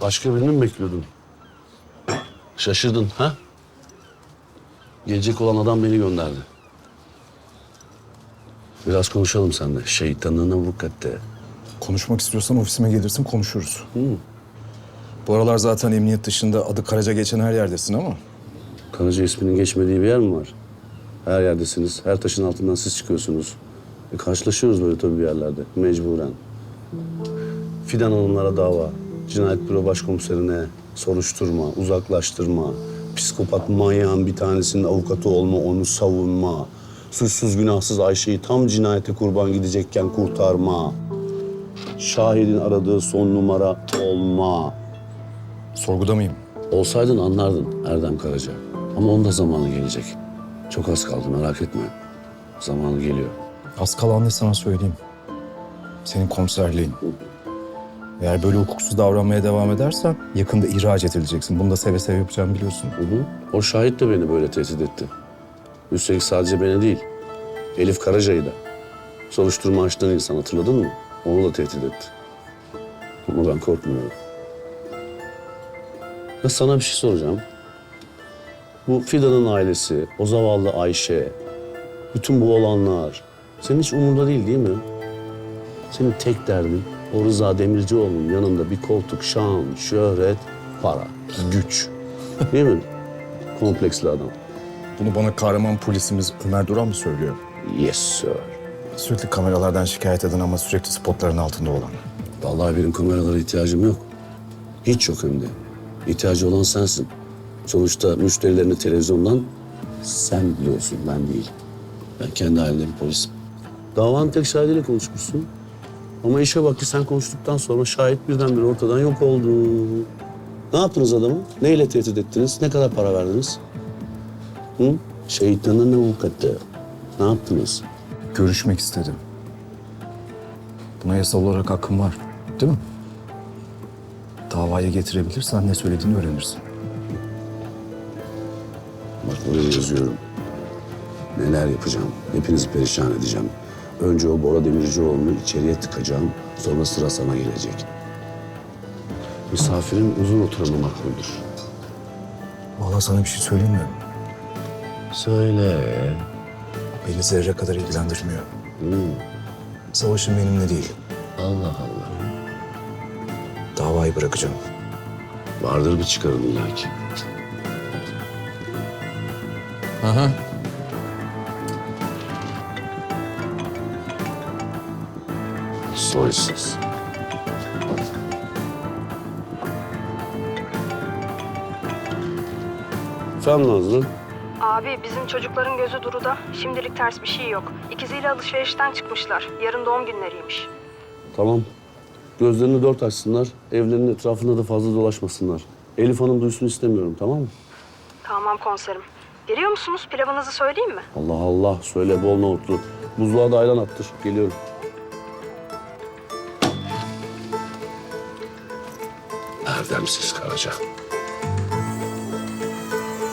Başka birini mi bekliyordun? Şaşırdın ha? Gelecek olan adam beni gönderdi. Biraz konuşalım seninle. Şeytanın avukatte. Konuşmak istiyorsan ofisime gelirsin konuşuruz. Bu aralar zaten emniyet dışında adı Karaca geçen her yerdesin ama... Karaca isminin geçmediği bir yer mi var? Her yerdesiniz. Her taşın altından siz çıkıyorsunuz. E karşılaşıyoruz böyle tabii bir yerlerde. Mecburen. Fidan Hanımlara dava. Cinayet Büro Başkomiserine soruşturma, uzaklaştırma. Psikopat manyağın bir tanesinin avukatı olma, onu savunma. Suçsuz günahsız Ayşe'yi tam cinayete kurban gidecekken kurtarma. Şahidin aradığı son numara olma. Sorguda mıyım? Olsaydın anlardın Erdem Karaca. Ama onun da zamanı gelecek. Çok az kaldı merak etme. Zamanı geliyor. Az kalan ne sana söyleyeyim. Senin komiserliğin. Eğer böyle hukuksuz davranmaya devam edersen yakında ihraç edileceksin. Bunu da seve seve yapacağımı biliyorsun. O şahit de beni böyle tehdit etti. Üstelik sadece beni değil. Elif Karaca'yı da. Soruşturma açtığın insan hatırladın mı? Onu da tehdit etti. Ama ben korkmuyorum. Ya sana bir şey soracağım. Bu Fidan'ın ailesi, o zavallı Ayşe, bütün bu olanlar senin hiç umurunda değil değil mi? Senin tek derdin o Rıza Demircioğlu'nun yanında bir koltuk, şan, şöhret, para, güç. Değil mi? Kompleksli adam. Bunu bana kahraman polisimiz Ömer Duran mı söylüyor? Yes sir. Sürekli kameralardan şikayet eden ama sürekli spotların altında olan. Vallahi benim kameralara ihtiyacım yok. Hiç yok hem de. İhtiyacı olan sensin. Sonuçta müşterilerini televizyondan sen biliyorsun, ben değil. Ben kendi halimde bir polisim. Davanın tek şahidiyle konuşmuşsun. Ama işe bak ki sen konuştuktan sonra şahit birdenbire ortadan yok oldu. Ne yaptınız adamı? Neyle tehdit ettiniz? Ne kadar para verdiniz? Hı? Şeytanın avukatı. Ne yaptınız? Görüşmek istedim. Buna yasal olarak hakkım var. Değil mi? Davaya getirebilirsen ne söylediğini öğrenirsin. Bak buraya yazıyorum. Neler yapacağım? Hepinizi perişan edeceğim. Önce o Bora Demircioğlu'nu içeriye tıkacağım. Sonra sıra sana gelecek. Misafirin uzun oturanı makbuldür. Vallahi sana bir şey söyleyeyim mi? Söyle. Beni zerre kadar ilgilendirmiyor. Hmm, Savaşın benimle değil. Allah Allah. Davayı bırakacağım. Vardır bir çıkarın illaki. Aha. Soysuz. Efendim Nazlı? Abi bizim çocukların gözü duruda. Şimdilik ters bir şey yok. İkiziyle alışverişten çıkmışlar. Yarın doğum günleriymiş. Tamam. Gözlerini dört açsınlar. Evlerinin etrafında da fazla dolaşmasınlar. Elif Hanım duysun istemiyorum tamam mı? Tamam komiserim. Geliyor musunuz? Pilavınızı söyleyeyim mi? Allah Allah söyle bol nohutlu. Buzluğa da ayran attır. Geliyorum. Erdemsiz Karaca.